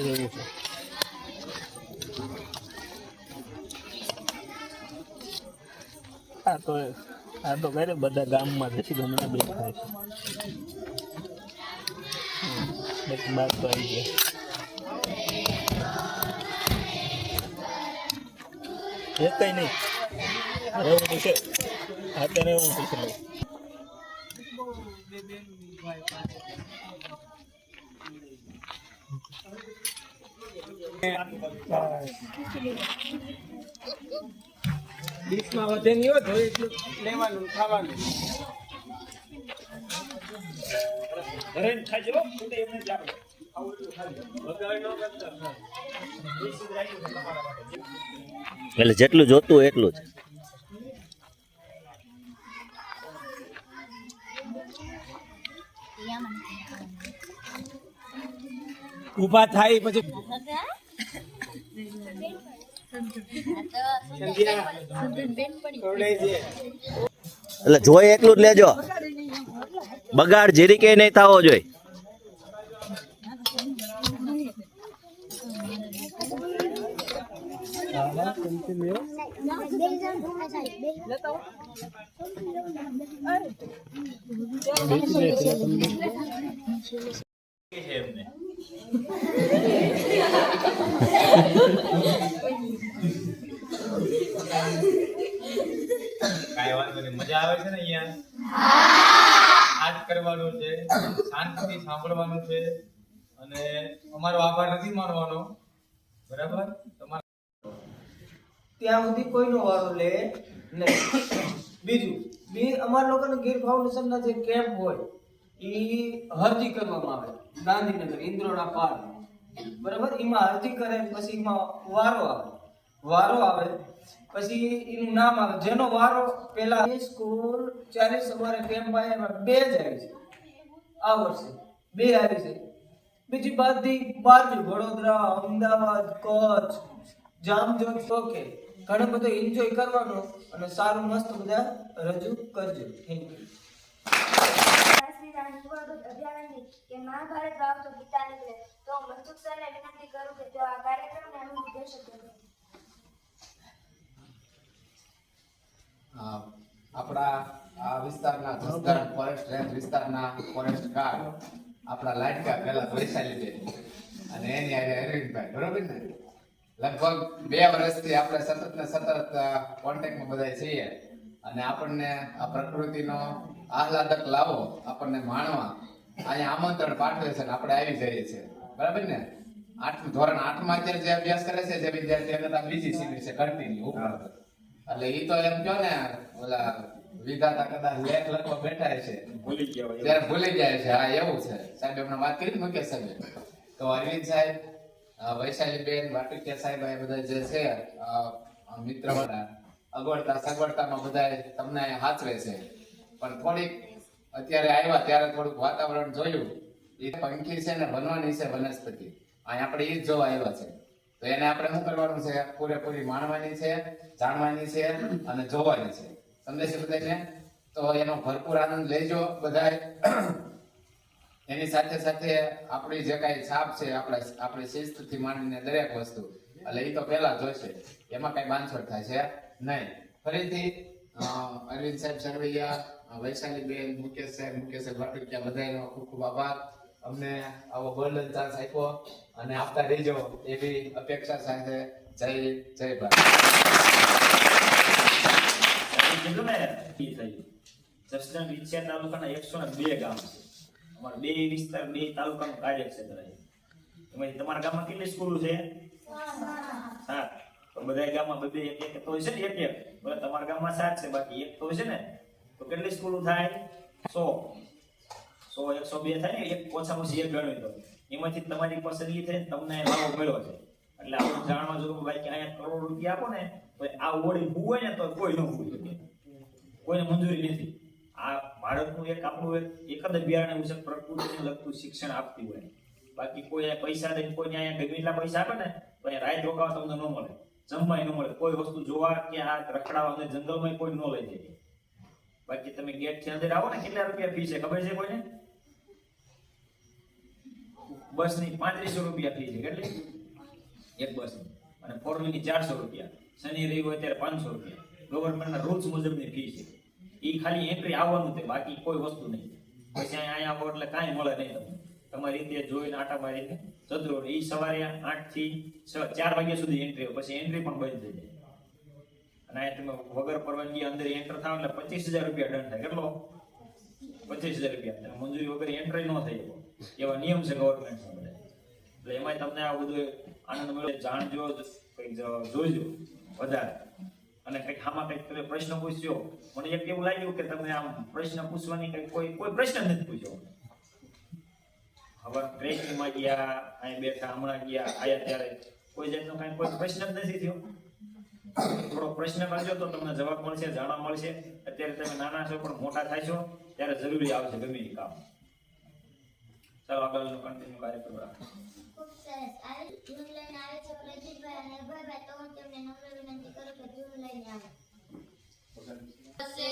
એવું છે. આ તો આ તો કહે બધા ગામમાં જશે ગમે બે થાય છે. એક બાર તો આવી ગયા. એ કઈ નહીં. રહેવું છે. અત્યારે હું પૂછી. ડીશમાં વધે નહીં હોય તો એટલું લેવાનું ખાવાનું ઘરે ખાજો હો, એમને જ આપો. આવું એટલું જેટલું જોતું હોય એટલું જ ઊભા થાય પછી. એટલે જોઈ એટલું જ લેજો. બગાડ જીરી કે નહીં થવો જોઈએ કાંઈ વાંધો નહીં. મજા આવે છે ને અહીંયા? આજ કરવાનું છે. શાંતિથી સાંભળવાનું છે. અને અમારો આભાર નથી માનવાનો. બરાબર? તમારો ત્યાં સુધી કોઈનો વારો લે નહીં. બીજું, બી અમારા લોકોને ગીર ફાઉન્ડેશનના જે કેમ્પ હોય એ અરજી કરવામાં આવે. ગાંધીનગર ઇન્દ્રોડા પાર. બરાબર? એમાં અરજી કરે, પછી એમાં વારો આવે. વારો આવે, પછી એનું નામ આવે. જેનો વારો પેલા સ્કૂલ ચારે સવારે કેમ્પ પાય એમાં બે જ આવી છે. આ વર્ષે બે આવી છે. બીજી બધી બાજુ, વડોદરા, અમદાવાદ, કચ્છ જામજોત ઓકે. ઘણો બધો એન્જોય કરવાનો અને સારું મસ્ત બધા રજૂ કરજો. થેન્ક યુ આપણા આ વિસ્તારના જસદણ ફોરેસ્ટ રેન્જ વિસ્તારના ફોરેસ્ટ ગાર્ડ આપણા લાડકા પહેલા વૈશાલીબેન અને એની આજે અરવિંદભાઈ, બરોબર ને? લગભગ બે વર્ષથી આપણે સતત ને સતત કોન્ટેક્ટમાં બધા છીએ. અને આપણને આ પ્રકૃતિનો આહલાદક લાવો આપણને માણવા. અહીંયા આમંત્રણ પાઠવે છે આપણે આવી જઈએ છીએ. બરાબર ને? આઠમું ધોરણ આઠમાં અત્યારે જે અભ્યાસ કરે છે જે વિદ્યાર્થી એને તો બીજી શિબિર છે કન્ટિન્યુ એટલે એ તો એમ કયો ને ઓલા વિધાતા કદાચ લેખ લખવા બેઠા છે. ભૂલી ગયા ત્યારે ભૂલી જાય છે. હા એવું છે. સાહેબ એમને વાત કરી મુકેશ સાહેબ. તો અરવિંદ સાહેબ વૈશાલી બેન વાટુકિયા સાહેબ એ બધા જે છે મિત્ર બધા અગવડતા સગવડતામાં બધા તમને હાચવે છે. પણ થોડીક અત્યારે આવ્યા, ત્યારે થોડુંક વાતાવરણ જોયું. એ પંખી છે ને બનવાની છે વનસ્પતિ. અહીં આપણે એ જ જોવા આવ્યા છે. તો એને આપણે શું કરવાનું છે? પૂરેપૂરી માણવાની છે, જાણવાની છે અને જોવાની છે. સમજે છે તો એનો ભરપૂર આનંદ લેજો બધા એની સાથે સાથે આપણી જે કાંઈ છાપ છે, આપણા આપણે શિસ્તથી માંડીને દરેક વસ્તુ. એટલે એ તો પહેલા જોશે. એમાં કઈ બાંધછોડ થાય છે નહીં. ફરીથી અરવિંદ સાહેબ સરવૈયા વૈશાલી બેન, મુકેશ સાહેબ મુકેશ સાહેબ વાટુકિયા બધાનો ખૂબ ખૂબ આભાર. અમને આવો ગોલ્ડન ચાન્સ આપ્યો અને આપતા રહેજો એવી અપેક્ષા સાથે જય જય ભારત. વિછિયા તાલુકાના એકસો ને બે ગામ છે. અમારા બે વિસ્તાર, બે તાલુકાનું કાર્યક્ષેત્ર તમારા ગામમાં કેટલી સ્કૂલો છે? સાત. તો બધા ગામમાં બધે એક એક તો છે ને એક એક તમારા ગામમાં સાત છે, બાકી એક તો છે ને? તો કેટલી સ્કૂલ થાય? સો. સો એકસો બે થાય ને? એક ઓછામાં ઓછી એક ગણવી તો એમાંથી તમારી પસંદગી થઈ તમને લાવો મળ્યો છે. એટલે આપણે જાણવા જરૂર ભાઈ કે અહીંયા કરોડ રૂપિયા આપો ને, તો આ ઓળી હોય ને તો કોઈ ન હોય કોઈને મંજૂરી નથી. આ ભારતનું એક આપણું એક જ અભિયાન એવું છે પ્રકૃતિને લગતું શિક્ષણ આપતી હોય. બાકી કોઈ પૈસા દઈને કોઈને અહીંયા ગમે એટલા પૈસા આપે ને, તો અહીંયા રાત રોકાવા તમને ન મળે. જમવાય ન મળે. કોઈ વસ્તુ જોવા કે આ રખડાવા જંગલમાં કોઈ ન લઈ જાય. બાકી તમે ગેટથી અંદર આવો ને, કેટલા રૂપિયા ફી છે? ખબર છે કોઈને? બસની પાંત્રીસો રૂપિયા ફી છે. કેટલી? એક બસની અને ફોર વ્હીલની ચારસો રૂપિયા. શનિ, રવિ હોય ત્યારે પાંચસો રૂપિયા. ગવર્મેન્ટના રૂલ્સ મુજબની ફી છે. એ ખાલી એન્ટ્રી આવવાનું છે, બાકી કોઈ વસ્તુ નહીં. પછી અહીંયા આવો એટલે કાંઈ મળે નહીં તમને. તમારી રીતે જોઈને આટા મારીને જતું એ સવારે આઠથી છ ચાર વાગ્યા સુધી એન્ટ્રી હોય. પછી એન્ટ્રી પણ બંધ થઈ જાય. અને અહીંયા તમે વગર પરવાનગી અંદર એન્ટર થાવ એટલે પચીસ હજાર રૂપિયા દંડ થાય. કેટલો? પચીસ હજાર રૂપિયા. તમે મંજૂરી વગર એન્ટ્રી ન થઈ એવા નિયમ છે ગવર્મેન્ટ બધા. એટલે એમાં તમને આ બધું આનંદ મળે. જાણજો, કંઈક જ- જોઈજો વધારે. અને કંઈક આમાં કંઈક તમે પ્રશ્ન પૂછ્યો મને એક એવું લાગ્યું કે તમે આમ પ્રશ્ન પૂછવાની કંઈક કોઈ કોઈ પ્રશ્ન નથી પૂછ્યો. હવે ટ્રેનિંગમાં ગયા, અહીં બેઠા, હમણાં ગયા, આયા ત્યારે કોઈ જાતનો કાંઈ કોઈ પ્રશ્ન નથી થયો. થોડો પ્રશ્ન કરજો તો તમને જવાબ મળશે જાણવા મળશે. અત્યારે તમે નાના છો પણ મોટા થાય છો ત્યારે જરૂરી આવશે ગમે એ કામ. ચાલો આગળનો કન્ટિન્યુ કાર્યક્રમ રાખો. ખૂબ સરસ. આ ધૂન લઈને આવે છે પ્રજીતભાઈ અને અભયભાઈ તો હું તેમને નમ્ર વિનંતી કરું કે ધૂન લઈને આવે. વસે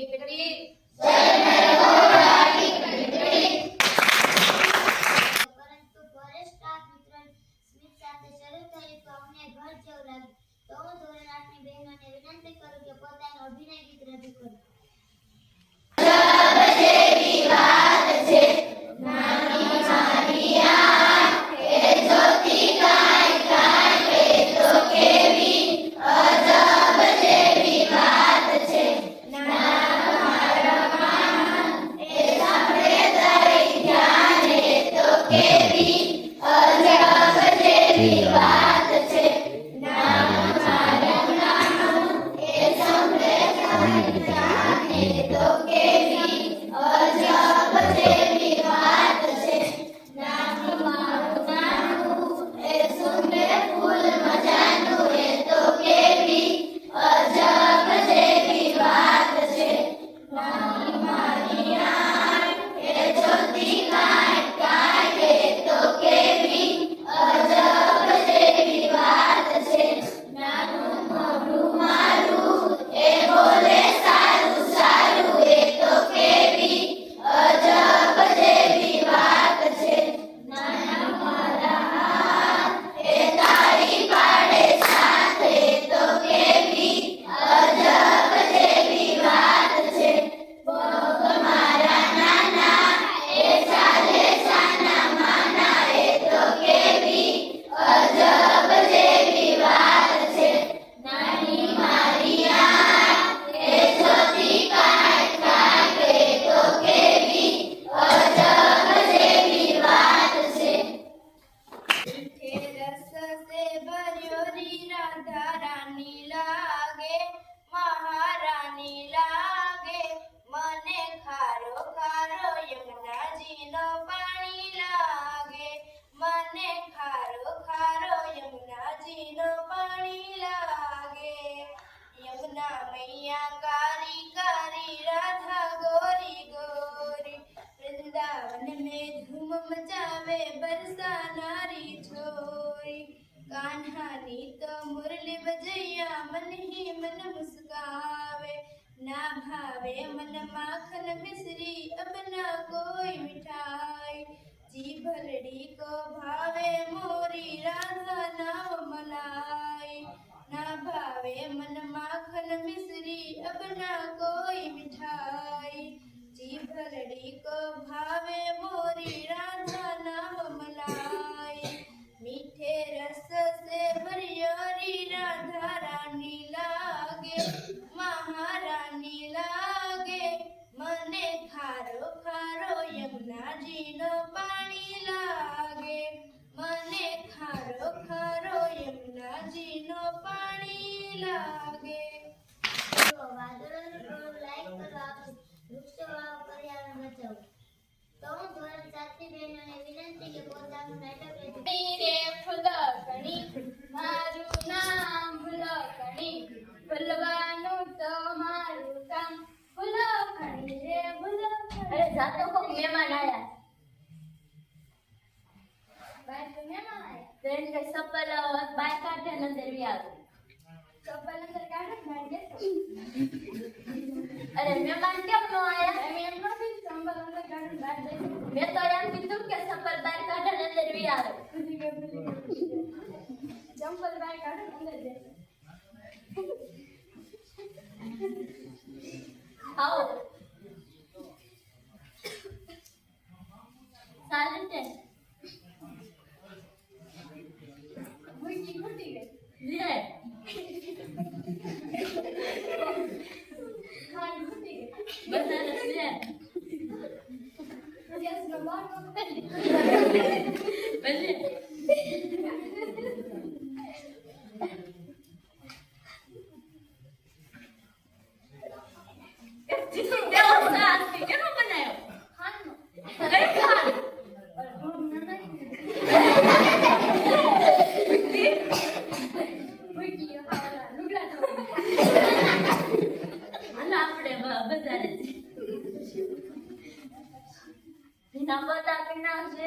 టికెటరీ લો પાણી લાગે. મને ખારો ખારો યમુનાજીનો પાણી લાગે. યમુના મૈયા કારી કારી, રાધા ગોરી ગોરી. વૃંદાવન મેં ધૂમ મચાવે, બરસા નારી છોરી. કાન્હાની તો મુરલી બજૈયા મન હી મન મુસ્કાવે. ના ભાવે મન માખન મિશ્રી અબ ના કોઈ મિઠાઈ. જી ભરડી કો ભાવે મોરી રાધા નામ મલાઈ. ના ભાવે મન માખન મિશ્રી અબ ના કોઈ મિઠાઈ. જી ભરડી કો ભાવે બહેનોને મારું નામ અરે, મહેમાન આયા સપલ બાય કાઢે અંદર વી સપલ અંદર કાઢે બાય અરે મહેમાન કેમ નો આયા એમ નથી સંબલ અંદર કાઢે બાય દેતો મેં તો એમ કીધું કે સપલ બાય કાઢે ને અંદર વી આવે ચંપલ બાય કાઢે ને અંદર દે આવો સારું છે મુઠી ખૂટી ગઈ લે ખાંડ ખૂટી ગઈ બધાને લે ગેસનો બાટલો કરી ભલે કેવો સાસ છે કેનો બનાવ્યો ખાંડનો અરે ખાંડ અરે દૂધ ન નાખી લુગડા હાલો આપણે બ- બજારે ઘીના પોતા પી નાખશે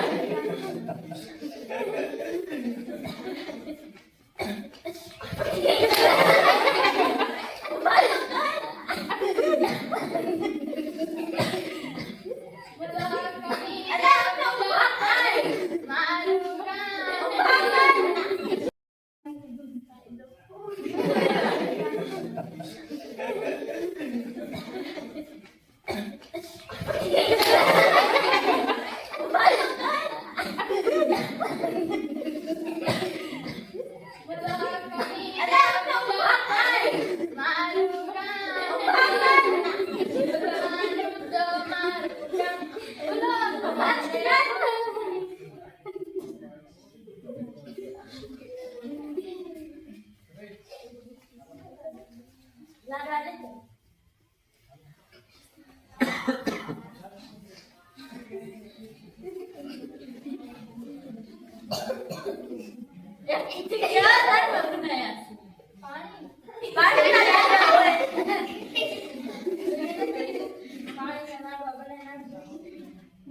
ハハハハ!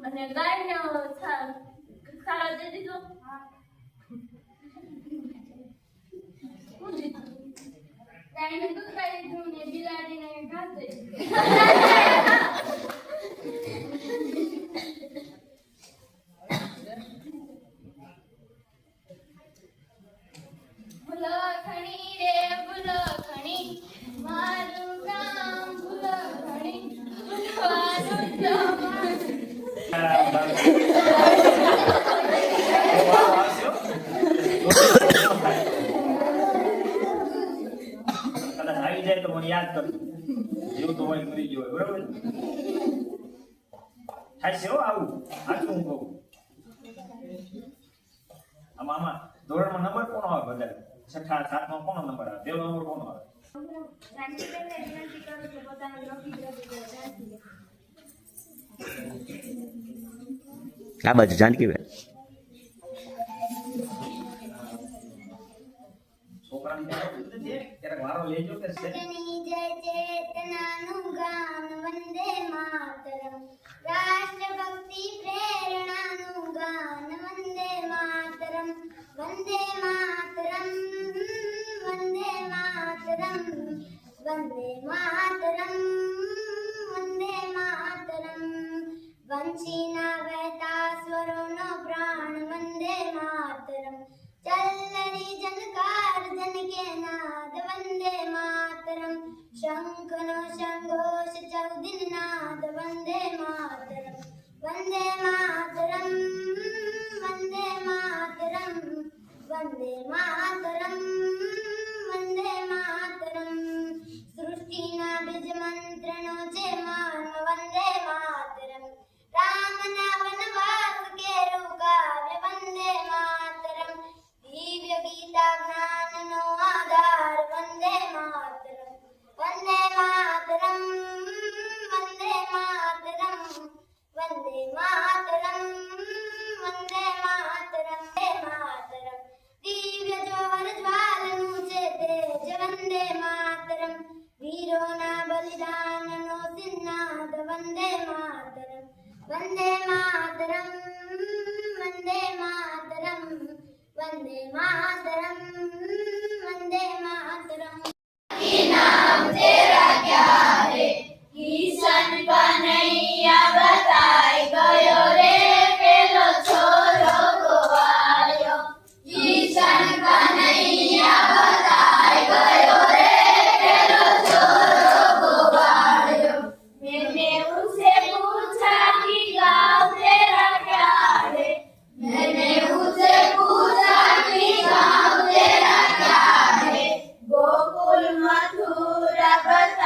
અને ને બિલાડીને ઘાસ ભૂલખણી રે જાય તો મને યાદ કરજો જીવ તો મરી ગયો બરાબર થાય છે આવું આટલું હું કહું? આમાં આમાં ધોરણમાં નંબર કોણ હોય બધા છઠ્ઠા સાતમો કોનો નંબર આવે પેલો નંબર કોનો આવે. આ બાજુ જાનકીબેન રાષ્ટ્રભક્તિ પ્રેરણાનું ગાન વંદે માતરમ વંદે માતરમ વંદે માતરમ વંદે માતરમ વંશીના વહેતા સ્વરોનો પ્રાણ વંદે માતરમ ચલ્લરી જનકાર જન કે નાદ વંદે માતરમ શંખનો શંઘોષ ચૌદિન નાદ વંદે માતરમ વંદે માતરમ વંદે માતરમ વંદે માતરમ વંદે માતરમ વંદે માતરમ વંદે માતરમ વંદે માતરમ કિશન કનૈયા બતાઈ ગયો Seven.